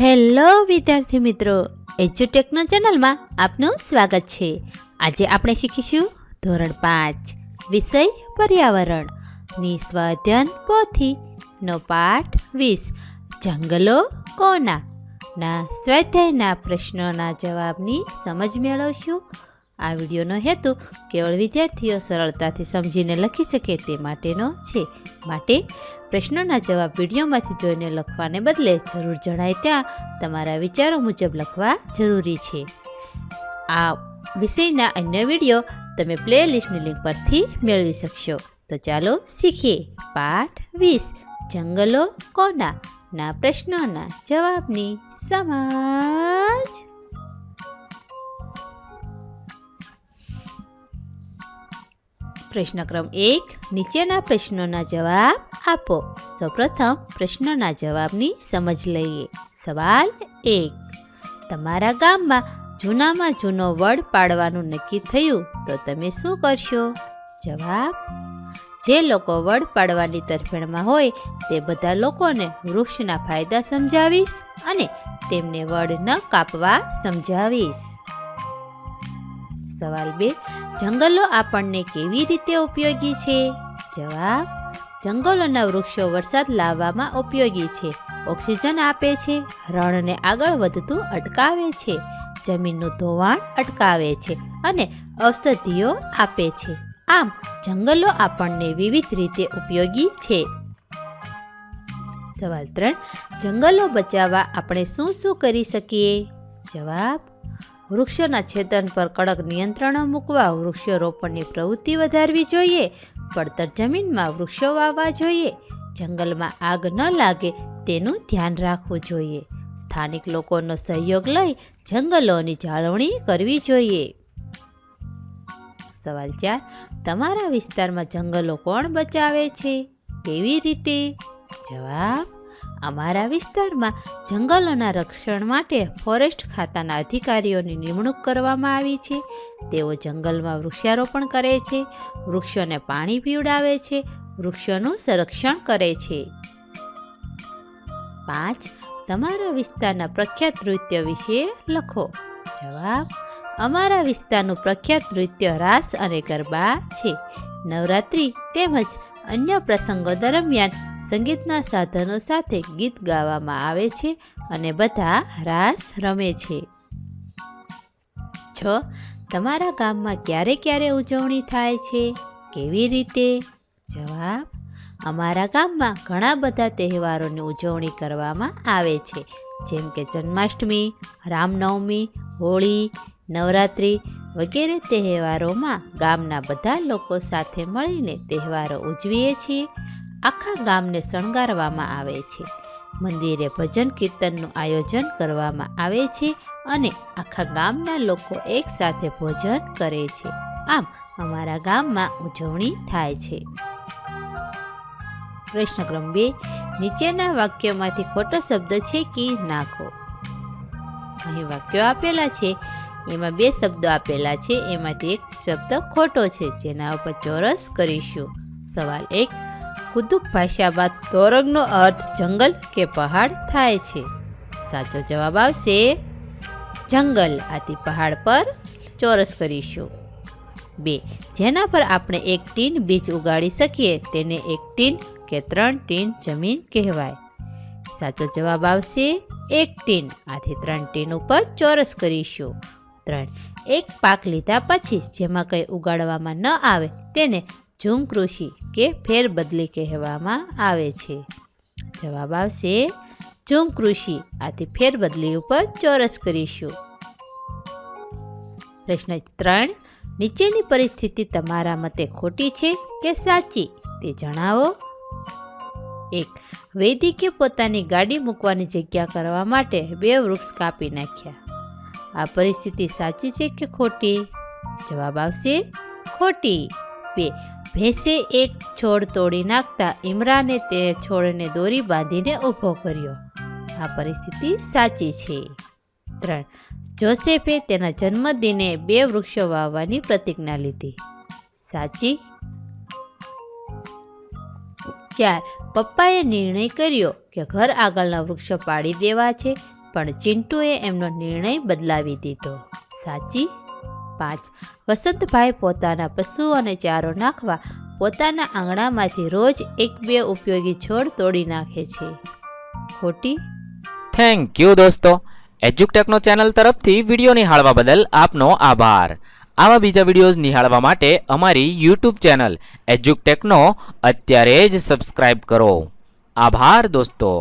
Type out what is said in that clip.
Hello વિદ્યાર્થી મિત્રો એજ્યુટેકનો ચેનલમાં આપનું સ્વાગત છે. આજે આપણે શીખીશું ધોરણ પાંચ, વિષય પર્યાવરણ. ની પોથી, નો પાઠ વીસ, જંગલો કોના? ના સ્વાધ્યાયના પ્રશ્નોના જવાબની સમજ મેળવશું. આ વિડીયોનો હેતુ કેવળ વિદ્યાર્થીઓ સરળતાથી સમજીને લખી શકે તે માટેનો છે. માટે પ્રશ્નોના જવાબ વિડીયોમાંથી જોઈને લખવાને બદલે જરૂર જણાય ત્યાં તમારા વિચારો મુજબ લખવા જરૂરી છે. આ વિષયના અન્ય વીડિયો તમે પ્લેલિસ્ટની લિંક પરથી મેળવી શકશો. તો ચાલો શીખીએ પાઠ વીસ, જંગલો કોના? ના પ્રશ્નોના જવાબની સમજ. પ્રશ્ન ક્રમ એક, નીચેના પ્રશ્નોના જવાબ આપો. સૌપ્રથમ પ્રશ્નોના જવાબની સમજ લઈએ. સવાલ એક, તમારા ગામમાં જૂનામાં જૂનો વડ પાડવાનું નક્કી થયું તો તમે શું કરશો? જવાબ, જે લોકો વડ પાડવાની તરફેણમાં હોય તે બધા લોકોને વૃક્ષના ફાયદા સમજાવીશ અને તેમને વડ ન કાપવા સમજાવીશ. સવાલ બે, જંગલો આપણને કેવી રીતે ઉપયોગી છે? જવાબ, જંગલોના વૃક્ષો વરસાદ લાવવામાં ઉપયોગી છે. ઓક્સિજન આપે છે, રણને આગળ વધતું અટકાવે છે, જમીનનું ધોવાણ અટકાવે છે અને ઔષધિઓ આપે છે. આમ, જંગલો આપણને વિવિધ રીતે ઉપયોગી છે. સવાલ ત્રણ, જંગલો બચાવવા આપણે શું શું કરી શકીએ? જવાબ વૃક્ષોના છેદન પર કડક નિયંત્રણો મૂકવા વૃક્ષોરોપણની પ્રવૃત્તિ વધારવી જોઈએ. પડતર જમીનમાં વૃક્ષો વાવવા જોઈએ. જંગલમાં આગ ન લાગે તેનું ધ્યાન રાખવું જોઈએ. સ્થાનિક લોકોનો સહયોગ લઈ જંગલોની જાળવણી કરવી જોઈએ. સવાલ ચાર, તમારા વિસ્તારમાં જંગલો કોણ બચાવે છે? કેવી રીતે? જવાબ અમારા વિસ્તારમાં જંગલોના રક્ષણ માટે ફોરેસ્ટ ખાતાના અધિકારીઓની નિમણૂક કરવામાં આવી છે. તેઓ જંગલમાં વૃક્ષારોપણ કરે છે, વૃક્ષોને પાણી પીવડાવે છે, વૃક્ષોનું સંરક્ષણ કરે છે. પાંચ, તમારા વિસ્તારના પ્રખ્યાત નૃત્ય વિશે લખો. જવાબ, અમારા વિસ્તારનું પ્રખ્યાત નૃત્ય રાસ અને ગરબા છે. નવરાત્રિ તેમજ અન્ય પ્રસંગો દરમિયાન સંગીતના સાધનો સાથે ગીત ગાવામાં આવે છે અને બધા રાસ રમે છે. છ. તમારા ગામમાં ક્યારે ક્યારે ઉજવણી થાય છે? કેવી રીતે? જવાબ. અમારા ગામમાં ઘણા બધા તહેવારોની ઉજવણી કરવામાં આવે છે. જેમ કે જન્માષ્ટમી, રામનવમી, હોળી, નવરાત્રિ વગેરે તહેવારોમાં ગામના બધા લોકો સાથે મળીને તહેવારો ઉજવીએ છીએ. આખા ગામને શણગારવામાં આવે છે. મંદિરે ભજન કીર્તનનું આયોજન કરવામાં આવે છે અને આખા ગામના લોકો એકસાથે ભોજન કરે છે. આમ, અમારા ગામમાં ઉજવણી થાય છે. પ્રશ્ન ક્રમ બે, નીચેના વાક્યોમાંથી ખોટો શબ્દ છે કે નાખો? અહીં વાક્યો આપેલા છે, એમાં બે શબ્દો આપેલા છે, એમાંથી એક શબ્દ ખોટો છે, જેના ઉપર ચોરસ કરીશું. સવાલ એક કુતુક ભાષા બાદ તોરગનો અર્થ જંગલ કે પહાડ થાય છે? સાચો જવાબ આવશે, જંગલ. આથી પહાડ પર ચોરસ કરીશું. બે. જેના પર આપણે એક ટીન બીજ ઉગાડી શકીએ, તેને એક ટીન કે ત્રણ ટીન જમીન કહેવાય. સાચો જવાબ આવશે, એક ટીન. આથી ત્રણ ટીન ઉપર ચોરસ કરીશું. ત્રણ. એક પાક લીધા પછી જેમાં કંઈ ઉગાડવામાં ન આવે, તેને ઝૂમ કૃષિ કે ફેરબદલી કહેવામાં આવે છે. જવાબ આવશે ઝૂમ કૃષિ આથી ફેરબદલી ઉપર ચોરસ કરીશું. પ્રશ્ન ત્રણ, નીચેની પરિસ્થિતિ તમારા મતે ખોટી છે કે સાચી તે જણાવો. એક, વૈદિકે પોતાની ગાડી મૂકવાની જગ્યા કરવા માટે બે વૃક્ષ કાપી નાખ્યા. આ પરિસ્થિતિ સાચી છે કે ખોટી? જવાબ આવશે, ખોટી. બે ભેંસે એક છોડ તોડી નાખતા ઇમરાને તે છોડને દોરી બાંધીને ઊભો કર્યો. આ પરિસ્થિતિ સાચી છે. ત્રણ. જોસેફે તેના જન્મદિને બે વૃક્ષો વાવવાની પ્રતિજ્ઞા લીધી. સાચી? ચાર. પપ્પાએ નિર્ણય કર્યો કે ઘર આગળના વૃક્ષો પાડી દેવા છે, પણ ચિંટુએ એમનો નિર્ણય બદલાવી દીધો. સાચી? પાંચ. વસંતભાઈ પોતાના પશુઓને ચારો નાખવા પોતાના આંગણામાંથી રોજ એક બે ઉપયોગી છોડ તોડી નાખે છે. ખોટી? થેન્ક યુ દોસ્તો. એજ્યુકટેકનો ચેનલ તરફથી વીડિયો નિહાળવા બદલ આપનો આભાર. આવા બીજા વિડીયોઝ નિહાળવા માટે અમારી યુટ્યુબ ચેનલ એજ્યુકટેકનો અત્યારે જ સબસ્ક્રાઇબ કરો. આભાર દોસ્તો.